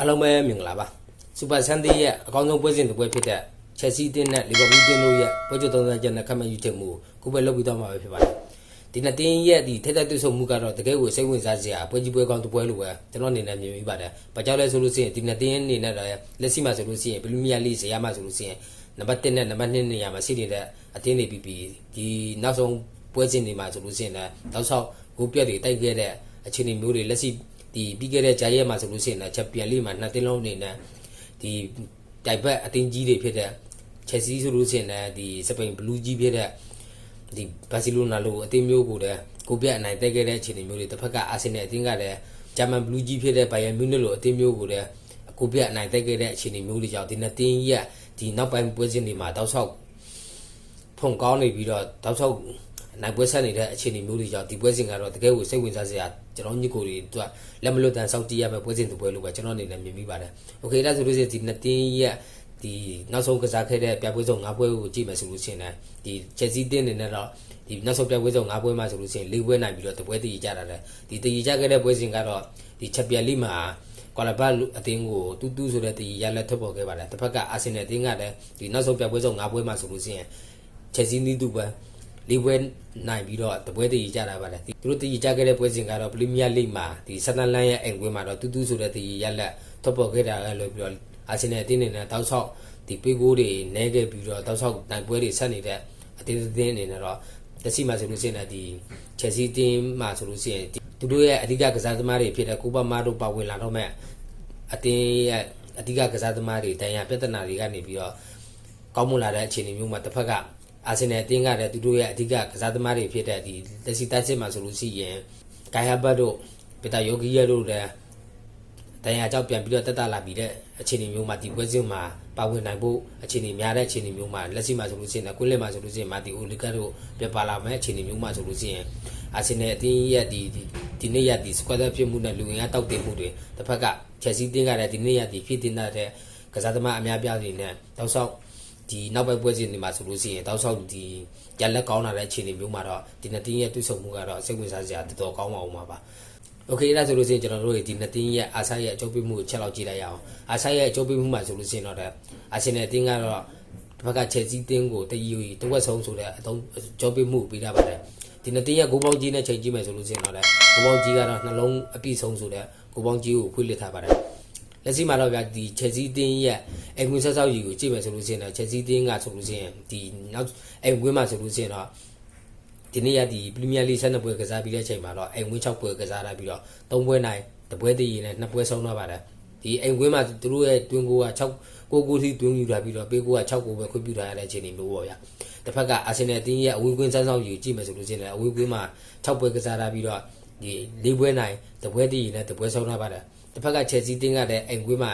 အားလုံးပဲမင်္ဂလာပါစူပါဆန်ဒေးရဲ့အကောင်းဆုံးပွဲစဉ်တစ်ပွဲဖြစ်တဲ့ချက်စီတင်းနဲ့လီဗာပူးတင်းတို့ရဲ့ပွဲချုပ်သုံးသပ်ချက်နဲ့ခက်မှန်ယူချက်မှုကိုကိုပဲလုပ်ပြီးတော့မှာပဲဖြစ်ပါတယ်ဒီနှစ်တင်းရဲ့ဒီထိတဲ့တွေ့ဆုံမှုကတော့တကယ်ကိုစိတ်ဝင်စားစရာပွဲကြီးပွဲကောင်းတစ်ပွဲလို့ပဲကျွန်တော်အနေနဲ့မြင်မိပါတယ်။ဘာကြောင့်လဲဆိုလို့ရှိရင်ဒီနှစ်တင်းအနေနဲ့တော့လက်ရှိမှာဆိုလို့ရှိရင်ဘလူးမီယာလိဇယားမှာဆိုလို့ရှိရင်နံပါတ်1နဲ့နံပါတ်2နေရာမှာရှိနေတဲ့အတင်းတွေပြီးပြီးဒီနောက်ဆုံးပွဲစဉ်တွေမှာဆိုလို့ရှိရင်လည်းတောက်လျှောက်ကိုပြက်တွေတိုက်ခဲ့တဲ့အခြေအနေမျိုးတွေလက်ရှိ ဒီပြီးခဲ့တဲ့ဂျာရဲမှာဆိုလို့ရှိရင်လည်းချန်ပီယံလိမှာနှစ်တင်းလုံးအနေနဲ့ဒီတိုက်ပတ်အတင်းကြီးတွေဖြစ်တဲ့ချက်စီဆိုလို့ရှိရင်လည်းဒီစပိန်ဘလူးကြီးဖြစ်တဲ့ဒီဘာစီလိုနာလိုအသင်းမျိုးကိုတည်းကိုပြတ်အနိုင်တက်ခဲ့တဲ့အခြေအနေမျိုးတွေတစ်ဖက်ကအာဆင်နယ်အသင်းကလည်းဂျာမန်ဘလူးကြီးဖြစ်တဲ့ဘိုင်ယန်မြူးနစ်လိုအသင်းမျိုးကိုတည်းကိုပြတ်အနိုင်တက်ခဲ့တဲ့အခြေအနေမျိုးတွေကြောင့်ဒီနှစ်တင်းကြီးကဒီနောက်ပိုင်းပွဲစဉ်တွေမှာတောက်လျှောက်ဖုန်ကောင်းနေပြီးတော့တောက်လျှောက် နိုင်ပွဲဆက်နေတဲ့အခြေအနေမျိုးတွေကြောင့်ဒီပွဲစဉ်ကတော့တကယ်ကိုစိတ်ဝင်စားစရာကျွန်တော်ညီကိုတွေသူကလက်မလွတ်တန်စောက်ကြည့်ရမယ့်ပွဲစဉ်တစ်ပွဲလို့ပဲကျွန်တော်အနေနဲ့မြင်မိပါတယ်။ Okay ဒါဆိုလို့ရှိရင်ဒီနှစ်တင်းရဲ့ဒီနောက်ဆုံးကစားခဲ့တဲ့ပြပွဲစုံ၅ပွဲကိုကြည့်မယ်ဆိုလို့ရှိရင်လည်းဒီချက်စီတင်းနေနဲ့တော့ဒီနောက်ဆုံးပြပွဲစုံ၅ပွဲမှာဆိုလို့ရှိရင်၄ပွဲနိုင်ပြီးတော့တပွဲတည်ကြတာလေဒီတည်ကြခဲ့တဲ့ပွဲစဉ်ကတော့ဒီချက်ပြက်လိမှာကွာလာဘတ်အသင်းကိုတူးတူးဆိုတဲ့တည်ရလက်ထွက်ပေါ်ခဲ့ပါတယ်တစ်ဖက်ကအာဆင်နယ်အသင်းကလည်းဒီနောက်ဆုံးပြပွဲစုံ၅ပွဲမှာဆိုလို့ရှိရင်ချက်စီနီးတူပဲ လေးပွဲနိုင်ပြီးတော့တပွဲတည်ကြတာပါလေသူတို့တည်ကြခဲ့တဲ့ပွဲစဉ်ကတော့ပရီးမီးယားလိမှာဒီဆန်နလန်ရဲ့အိမ်ကွင်းမှာတော့တူးတူးဆိုတဲ့တည်ရလက်ထွက်ပေါ်ခဲ့တာကလို့ပြီးတော့အာဆင်နယ်အသင်းနေနဲ့တောက်ဆောက်ဒီပေးကိုးတွေနဲခဲ့ပြီးတော့တောက်ဆောက်နိုင်ပွဲတွေဆက်နေတဲ့အသင်းအသင်းအနေနဲ့တော့လက်ရှိမှာဆိုလို့ရှိရင်ဒီချက်စီတင်းမှာဆိုလို့ရှိရင်သူတို့ရဲ့အဓိကကစားသမားတွေဖြစ်တဲ့ကိုပါမာတို့ပါဝင်လာတော့မဲ့အတင်းရဲ့အဓိကကစားသမားတွေတန်ရပြဿနာတွေကနေပြီးတော့ကောင်းမွန်လာတဲ့အခြေအနေမျိုးမှာတစ်ဖက်က အာဆင်နယ်အသင်းကလည်းသူတို့ရဲ့အဓိကကစားသမားတွေဖြစ်တဲ့ဒီလက်ရှိတိုက်စစ်မှာဆိုလို့ရှိရင်ဂိုင်ဟာဘတ်တို့ပီတာယောဂီယာတို့လည်းတန်ရကြောက်ပြန်ပြီးတော့တက်တာလာပြီးတဲ့အခြေအနေမျိုးမှာဒီပွဲစဉ်မှာပါဝင်နိုင်ဖို့အခြေအနေများတဲ့အခြေအနေမျိုးမှာလက်ရှိမှာဆိုလို့ရှိရင်ကွင်းလစ်မှာဆိုလို့ရှိရင်မာတီအိုလီကတ်တို့ပြပါလာမယ့်အခြေအနေမျိုးမှာဆိုလို့ရှိရင်အာဆင်နယ်အသင်းရဲ့ဒီဒီနေ့ရက်ဒီစကွက်ဒါဖြစ်မှုနဲ့လူဝင်အားတောက်တင်မှုတွေတစ်ဖက်ကချက်စီတင်းကလည်းဒီနေ့ရက်ဒီဖြစ်တင်တဲ့ကစားသမားအများပြားတွေနဲ့တောက်ဆောက် ဒီနောက်ပိုင်းပွဲစဉ်တွေမှာဆိုလို့ရှိရင်တောက်ဆောက်ဒီရလက်ကောင်းလာတဲ့အခြေအနေမျိုးမှာတော့ဒီနှစ်တင်းရဲ့တွေ့ဆုံမှုကတော့စိတ်ဝင်စားစရာတော်တော်ကောင်းပါဦးမှာပါโอเคအဲ့ဒါဆိုလို့ရှိရင်ကျွန်တော်တို့ဒီနှစ်တင်းရဲ့အာဆာရဲ့အကျုပ်ပေးမှုကိုချက်လောက်ကြည့်လိုက်ရအောင်အာဆာရဲ့အကျုပ်ပေးမှုမှာဆိုလို့ရှိရင်တော့အာဆင်နယ်အတင်းကတော့ဒီဘက်ကချက်စီတင်းကိုတရီတဝက်ဆုံးဆိုတဲ့အသုံးအကျုပ်ပေးမှုပေးတာပါတယ်ဒီနှစ်တင်းရဲ့ဂိုးပေါင်းကြီးနဲ့ချိန်ကြည့်မယ်ဆိုလို့ရှိရင်တော့လေဂိုးပေါင်းကြီးကတော့နှလုံးအပြည့်ဆုံးဆိုတဲ့ဂိုးပေါင်းကြီးကိုဖွင့်လစ်ထားပါတယ် လက်ရှိမှာတော့ဗျာဒီချက်စီတင်းရဲ့အင်ကွင်းဆက်ဆောက်ကြီးကိုကြည့်မယ်ဆိုလို့ရှိရင်တော့ချက်စီတင်းကဆိုလို့ရှိရင်ဒီနောက်အင်ကွင်းမှာဆိုလို့ရှိရင်တော့ဒီနေ့ရဒီပရီးမီးယားလိ12ပွဲကစားပြီးတဲ့အချိန်မှာတော့အိမ်ဝင်း6ပွဲကစားလာပြီးတော့3ပွဲနိုင်တပွဲတည်ရင်လည်း2ပွဲဆုံးတော့ပါတယ်ဒီအိမ်ဝင်းမှာသူတို့ရဲ့တွင်းကိုက6ကိုကိုထိတွင်းယူလာပြီးတော့ပေးကိုက6ကိုပဲခွင့်ပြုထားရတဲ့အခြေအနေမျိုးပေါ့ဗျာတစ်ဖက်ကအာဆင်နယ်အသင်းရဲ့အဝေးကွင်းစမ်းဆောင်ယူကြည့်မယ်ဆိုလို့ရှိရင်လည်းအဝေးကွင်းမှာ6ပွဲကစားလာပြီးတော့ဒီ၄ပွဲနိုင်တပွဲတည်ရင်လည်းတပွဲဆုံးတော့ပါတယ် တစ်ဖက်ကချက်စီတင်းကလည်းအိမ်ကွင်းမှာ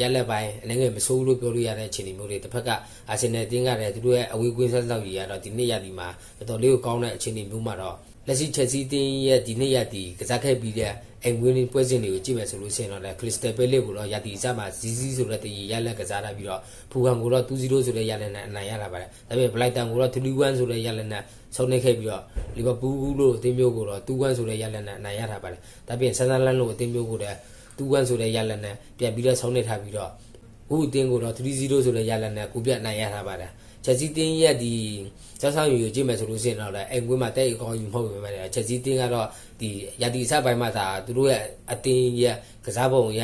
ရက်လက်ပိုင်းအနေငယ်မဆိုးလို့ပြောလို့ရတဲ့အခြေအနေမျိုးတွေတစ်ဖက်ကအာဆင်နယ်အသင်းကလည်းသူတို့ရဲ့အဝေးကွင်းဆက်ဆောက်ကြီးရတော့ဒီနေ့ရက်ဒီမှာတော်တော်လေးကိုကောင်းတဲ့အခြေအနေမျိုးမှာတော့လက်ရှိချက်စီတင်းရဲ့ဒီနေ့ရက်ဒီကစားခဲ့ပြီးတဲ့အိမ်ဝင်းပွဲစဉ်တွေကိုကြည့်မယ်ဆိုလို့ရှိရင်တော့လည်းခရစ္စတယ်ပဲလစ်ကိုတော့ရက်ဒီစမှာဇီးဇီးဆိုတဲ့တည်ရက်လက်ကစားတာပြီးတော့ဖူကန်ကိုတော့2-0ဆိုတဲ့ရက်လက်နဲ့အနိုင်ရတာပါတယ်ဒါပေမဲ့ဘလိုက်တန်ကိုတော့3-1ဆိုတဲ့ရက်လက်နဲ့ဆုံးနေခဲ့ပြီးတော့လီဗာပူးလို့အသင်းမျိုးကိုတော့2-1ဆိုတဲ့ရက်လက်နဲ့အနိုင်ရတာပါတယ်ဒါပြင်ဆန်ဆန်လန်လို့အသင်းမျိုးကိုလည်း 2-1ဆိုတဲ့ရက်လက်နဲ့ပြန်ပြီးတော့ဆုံးနေထားပြီးတော့အခုအတင်းကိုတော့3-0ဆိုတဲ့ရလက်နဲ့ကိုပြတ်နိုင်ရထားပါတယ်ချက်စီတင်းရဲ့ဒီစောဆောင်ယူကြည့်မယ်ဆိုလို့ရှိရင်တော့လည်းအိမ်ကွင်းမှာတဲ့အကောင်းယူမဟုတ်ပဲပဲချက်စီတင်းကတော့ဒီရတီစပိုင်းမှာသာသူတို့ရဲ့အတင်းရဲ့ကစားပုံရ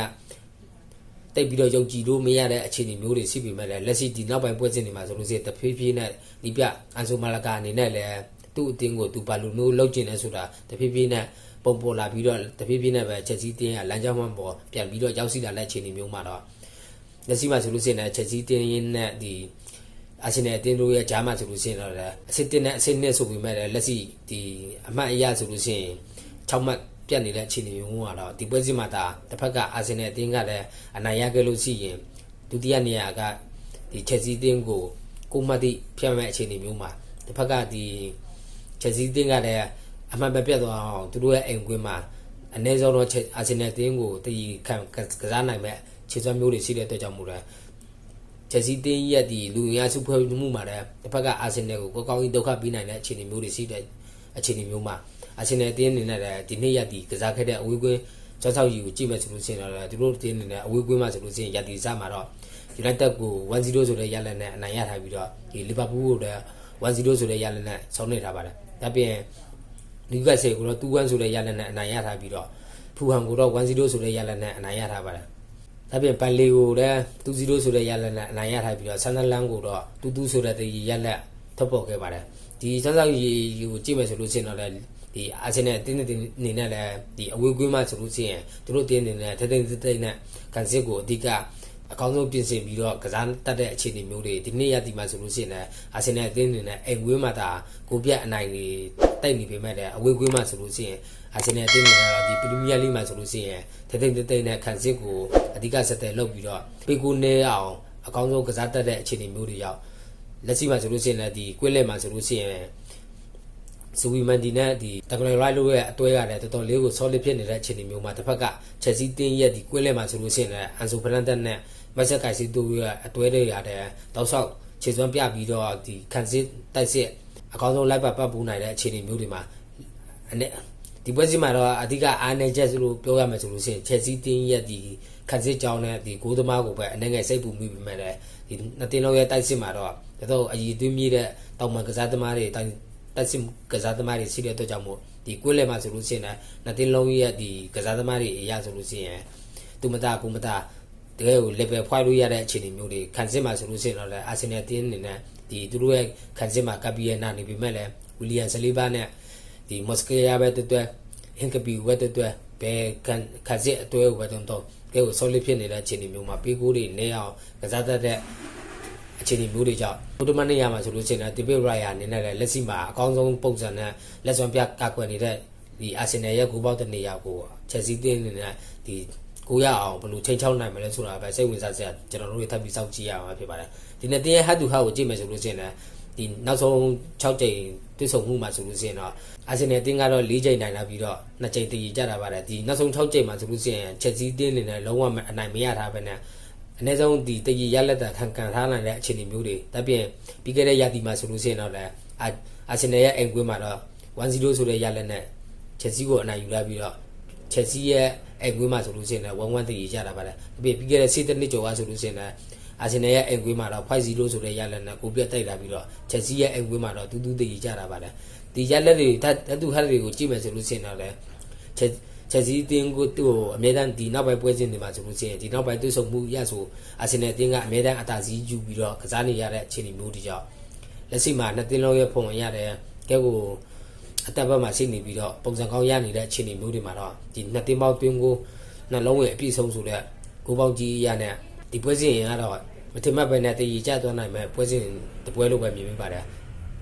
တိတ်ပြီးတော့ယုံကြည်လို့မရတဲ့အခြေအနေမျိုးတွေရှိပေမဲ့လည်းလက်ရှိဒီနောက်ပိုင်းပွဲစဉ်တွေမှာဆိုလို့ရှိရင်တဖြည်းဖြည်းနဲ့ဒီပြအန်ဆိုမာလာကာအနေနဲ့လည်းသူ့အတင်းကိုသူဘာလို့မျိုးလောက်ကျင်လဲဆိုတာတဖြည်းဖြည်းနဲ့ ပုံပေါ်လာပြီးတော့တဖြည်းဖြည်းနဲ့ပဲချက်စီတင်းကလမ်းကြောင်းမှပေါ်ပြန်ပြီးတော့ရောက်စီလာတဲ့အခြေအနေမျိုးမှာတော့လက်ရှိမှာဆိုလို့ရှိရင်ချက်ကြီးတင်းရင်နဲ့ဒီအာဆင်နယ်အတင်းတို့ရဲ့ဂျားမှာဆိုလို့ရှိရင်တော့အစစ်တင်းနဲ့အစစ်နှစ်ဆိုပြီးမဲ့လက်ရှိဒီအမှတ်အရဆိုလို့ရှိရင်6မှတ်ပြတ်နေတဲ့အခြေအနေမျိုးကတော့ဒီပွဲစဉ်မှာဒါတစ်ဖက်ကအာဆင်နယ်အတင်းကလည်းအနိုင်ရခဲ့လို့ရှိရင်ဒုတိယနေရာကဒီချက်စီတင်းကိုကိုမှတ်တိဖြတ်မဲ့အခြေအနေမျိုးမှာတစ်ဖက်ကဒီချက်စီတင်းကလည်း အမှန်ပဲပြတ်သွားအောင်သူတို့ရဲ့အိမ်ကွင်းမှာအနည်းဆုံးတော့အာဆင်နယ်တင်းကိုတည်ခံကစားနိုင်မဲ့ခြေစွမ်းမျိုးတွေရှိတဲ့အတွက်ကြောင့်မို့လဲချက်စီတင်းရက်ဒီလူရစုဖွဲ့မှုမှာလည်းတစ်ဖက်ကအာဆင်နယ်ကိုကောကောင်းကြီးဒုက္ခပေးနိုင်တဲ့အခြေအနေမျိုးတွေရှိတဲ့အခြေအနေမျိုးမှာအာဆင်နယ်တင်းအနေနဲ့လည်းဒီနေ့ရက်ဒီကစားခဲ့တဲ့အဝေးကွင်းစောစောကြီးကိုကြည့်မယ်ဆိုလို့ရှိရင်တော့သူတို့တင်းနေတဲ့အဝေးကွင်းမှာဆိုလို့ရှိရင်ရတီစားမှာတော့ United ကို1-0ဆိုတဲ့ရလဒ်နဲ့အနိုင်ရထားပြီးတော့ဒီ Liverpool ကိုလည်း1-0ဆိုတဲ့ရလဒ်နဲ့ဆောင်းနေထားပါတယ်ဒါပြင် နယူကာဆယ်ကိုတော့2-1ဆိုတဲ့ရလဒ်နဲ့အနိုင်ရထားပြီးတော့ဖူဟန်ကိုတော့1-0ဆိုတဲ့ရလဒ်နဲ့အနိုင်ရထားပါတယ်ဒါပြင်ပန်လီကိုလည်း2-0ဆိုတဲ့ရလဒ်နဲ့အနိုင်ရထားပြီးတော့ဆန်ဒလန်ကိုတော့2-2ဆိုတဲ့တည်ရလဒ်ထုတ်ပေါ်ခဲ့ပါတယ်ဒီစောစောကြီးကိုကြည့်မယ်ဆိုလို့ရှိရင်တော့လည်းဒီအာဆင်နယ်တင်းတင်းနေနဲ့လည်းဒီအဝေးကွင်းမှာဆိုလို့ရှိရင်သူတို့တင်းနေနဲ့ထိထိထိနဲ့ကန်စစ်ကိုအဓိက အကောင်းဆုံးပြင်ဆင်ပြီးတော့ကစားတတ်တဲ့အခြေအနေမျိုးတွေဒီနေ့ရသည်မှာဆိုလို့ရှိရင်လည်းအာဆင်နယ်အသင်းအနေနဲ့အိမ်ဝေးမှာဒါကိုပြတ်အနိုင်တွေတိုက်နေပေမဲ့လည်းအဝေးကွင်းမှာဆိုလို့ရှိရင်အာဆင်နယ်အသင်းအနေနဲ့တော့ဒီပရီးမီးယားလိမှာဆိုလို့ရှိရင်ထိထိထိနဲ့ခံစစ်ကိုအဓိကဆက်တဲ့လုပ်ပြီးတော့ပေကူနေအောင်အကောင်းဆုံးကစားတတ်တဲ့အခြေအနေမျိုးတွေရောက်လက်ရှိမှာဆိုလို့ရှိရင်လည်းဒီကွင်းလက်မှာဆိုလို့ရှိရင်ဇူဝီမန်ဒီနဲ့ဒီတကယ်ရိုက်လို့ရဲ့အတွဲရတယ်တော်တော်လေးကို solid ဖြစ်နေတဲ့အခြေအနေမျိုးမှာတစ်ဖက်ကချက်စီတင်းရဲ့ဒီကွင်းလက်မှာဆိုလို့ရှိရင်လည်းအန်ဆိုဖရန်တက်နဲ့ မက်ဆက်ကိုင်စီတူရဲ့အတွဲတွေရတယ်တောက်ဆောက်ခြေစွမ်းပြပြီးတော့ဒီခန်းစစ်တိုက်စစ်အကောင်းဆုံးလိုက်ပါပတ်ပူးနိုင်တဲ့အခြေအနေမျိုးတွေမှာအနေဒီပွဲစီမှာတော့အဓိကအားနေချက်ဆိုလို့ပြောရမယ်ဆိုလို့ရှိရင်ချက်စီတင်းရဲ့ဒီခန်းစစ်ကြောင်းနဲ့ဒီဂိုးသမားကိုပဲအနေငယ်စိတ်ပူမိပြီးမှလည်းဒီနှစ်တင်းလုံးရဲ့တိုက်စစ်မှာတော့တော့အည်သွင်းမြတဲ့တောင်မှန်ကစားသမားတွေတိုင်တက်စစ်ကစားသမားတွေရှိတဲ့အတွက်ကြောင့်မို့ဒီကွင်းလဲမှာဆိုလို့ရှိရင်လည်းနှစ်တင်းလုံးရဲ့ဒီကစားသမားတွေအရာဆိုလို့ရှိရင်သူမတာကိုမတာ တကယ်ကို level ဖွားလို့ရတဲ့အခြေအနေမျိုးတွေခံစစ်မှာဆိုလို့ရှိရင်တော့လည်းအာဆင်နယ်တင်းအနေနဲ့ဒီသူတို့ရဲ့ခံစစ်မှာကပ်ပြီးရနာနေပြီမဲ့လည်းဝီလီယံဆလီဘာနဲ့ဒီမော်စကေယာပဲတွတ်တွတ်ဟင်ကပီဝဲတွတ်တွတ်ဘယ်ခံခံစစ်အတွဲဝဲတုံတော့ကဲကို solid ဖြစ်နေတဲ့အခြေအနေမျိုးမှာပေးကိုးတွေနေအောင်ကစားတတ်တဲ့အခြေအနေမျိုးတွေကြောင့်ဘုဒ္ဓမနေ့ရမှာဆိုလို့ရှိရင်တီပီရိုင်ယာအနေနဲ့လည်းလက်ရှိမှာအကောင်းဆုံးပုံစံနဲ့လက်စွမ်းပြကာကွယ်နေတဲ့ဒီအာဆင်နယ်ရဲ့ဂိုးပေါက်တဲ့နေရာကိုချက်စီးတင်းနေတဲ့ဒီ ကိုရအောင်ဘယ်လိုချိန်ချောက်နိုင်မလဲဆိုတာပဲစိတ်ဝင်စားစရာကျွန်တော်တို့ထပ်ပြီးစောင့်ကြည့်ရမှာဖြစ်ပါတယ်ဒီနေ့တင်းရဲ့ head to head ကိုကြည့်မယ်ဆိုလို့ရှိရင်လည်းဒီနောက်ဆုံး6ကြိမ်တွေ့ဆုံမှုမှာဆိုလို့ရှိရင်တော့အာဆင်နယ်တင်းကတော့4ကြိမ်နိုင်လာပြီးတော့2ကြိမ်တည်ကြတာပါတယ်ဒီနောက်ဆုံး6ကြိမ်မှာဆိုလို့ရှိရင်ချက်စီးတင်းနေနဲ့လုံးဝအနိုင်မရထားပဲနဲ့အနည်းဆုံးဒီတည်ရလက်တာခံကန်ထားနိုင်တဲ့အခြေအနေမျိုးတွေဒါပြင်ပြီးခဲ့တဲ့ရာသီမှာဆိုလို့ရှိရင်တော့လည်းအာဆင်နယ်ရဲ့အိမ်ကွင်းမှာတော့1-0ဆိုတဲ့ရလက်နဲ့ချက်စီးကိုအနိုင်ယူလာပြီးတော့ချက်စီးရဲ့ အိမ်ကွင်းမှာဆိုလို့ရှိရင်လည်း1-1တည်ရတာပါတယ်ဒါပြင်ပြီးခဲ့တဲ့စီးတစ်နှစ်ကျော်ကဆိုလို့ရှိရင်လည်းအာဆင်နယ်ရဲ့အိမ်ကွင်းမှာတော့5-0ဆိုတဲ့ရလက်နဲ့ကိုပြတ်တိုက်လာပြီးတော့ချက်စီးရဲ့အိမ်ကွင်းမှာတော့တူးတူးတည်ကြတာပါတယ်ဒီရလက်တွေဓာတ်တူဟတ်တွေကိုကြည့်မယ်ဆိုလို့ရှိရင်တော့လည်းချက်ချက်စီးတင်းကိုသူ့ကိုအမြဲတမ်းဒီနောက်ပိုင်းပွဲစဉ်တွေမှာဆိုလို့ရှိရင်ဒီနောက်ပိုင်းတွေ့ဆုံမှုရဆိုအာဆင်နယ်အသင်းကအမြဲတမ်းအသာစီးယူပြီးတော့ကစားနေရတဲ့အခြေအနေမျိုးတွေကြောင့်လက်ရှိမှာနှစ်သင်းလုံးရဲ့ပုံရတဲ့ကဲကို အတက်ဘက်မှာရှိနေပြီးတော့ပုံစံကောင်းရနေတဲ့အခြေအနေမျိုးတွေမှာတော့ဒီနှစ်သင်းပေါင်းတွင်းကိုနှလုံးရဲ့အပြည့်ဆုံးဆိုတဲ့ကိုပေါင်းကြီးရတဲ့ဒီပွဲစဉ်ရင်ကတော့မထင်မှတ်ပဲနဲ့တည်ရကြသွားနိုင်မဲ့ပွဲစဉ်တပွဲလိုပဲမြင်မိပါတယ်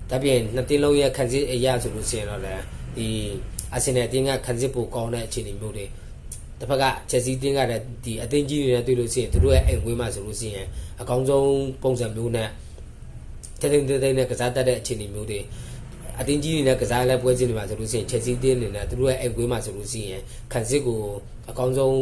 ဒါပြင်နှစ်သင်းလုံးရဲ့ခံစစ်အရာဆိုလို့ရှိရင်တော့လည်းဒီအာဆင်နယ်အသင်းကခံစစ်ပိုကောင်းတဲ့အခြေအနေမျိုးတွေတစ်ဖက်ကချက်စီတင်းကလည်းဒီအသင်းကြီးတွေနဲ့တွေ့လို့ရှိရင်သူတို့ရဲ့အိမ်ဝင်းမှာဆိုလို့ရှိရင်အကောင်းဆုံးပုံစံမျိုးနဲ့တသိန်းတသိန်းနဲ့ကစားတတ်တဲ့အခြေအနေမျိုးတွေ အတင်းကြီးတွေနဲ့ကစားလဲပွဲစဉ်တွေမှာဆိုလို့ရှိရင်ချက်စီတင်းနေနဲ့သူတို့ရဲ့အိမ်ကွင်းမှာဆိုလို့ရှိရင်ခံစစ်ကိုအကောင်းဆုံး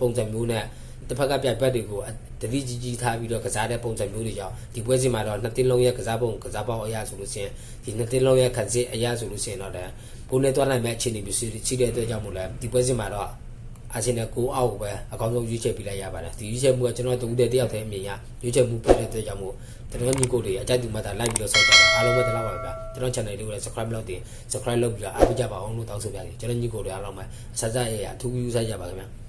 ပုံစံမျိုးနဲ့တစ်ဖက်ကပြိုင်ဘက်တွေကိုတတိကြီးကြီးထားပြီးတော့ကစားတဲ့ပုံစံမျိုးတွေကြောင့်ဒီပွဲစဉ်မှာတော့နှစ်တင်းလုံးရဲ့ကစားပုံကစားပေါင်းအရာဆိုလို့ရှိရင်ဒီနှစ်တင်းလုံးရဲ့ခံစစ်အရာဆိုလို့ရှိရင်တော့ကိုနဲ့တွားနိုင်မဲ့အခြေအနေမျိုးရှိတဲ့အတွက်ကြောင့်မို့လဲဒီပွဲစဉ်မှာတော့ အာဆင်နယ်ကိုအောက်ပဲအကောင်းဆုံးရွေးချယ်ပေးလိုက်ရပါတယ်ဒီရွေးချယ်မှုကကျွန်တော်တို့တည်းတယောက်တည်းအမြင်ရရွေးချယ်မှုပြတဲ့အတွက်ကြောင့်မို့တကယ်မျိုးကိုတွေအကြိုက်တူမှသာလိုက်ပြီးတော့ဆောက်ကြတာအားလုံးပဲတလားပါဗျာကျွန်တော် channel လေးကိုလည်း subscribe လုပ်တင် subscribe လုပ်ပြီးတော့အားပေးကြပါအောင်လို့တောင်းဆိုပါရစေကျွန်တော်ညီကိုတွေအားလုံးပဲဆက်ဆက်ရရအထူးယူဆကြပါခင်ဗျာ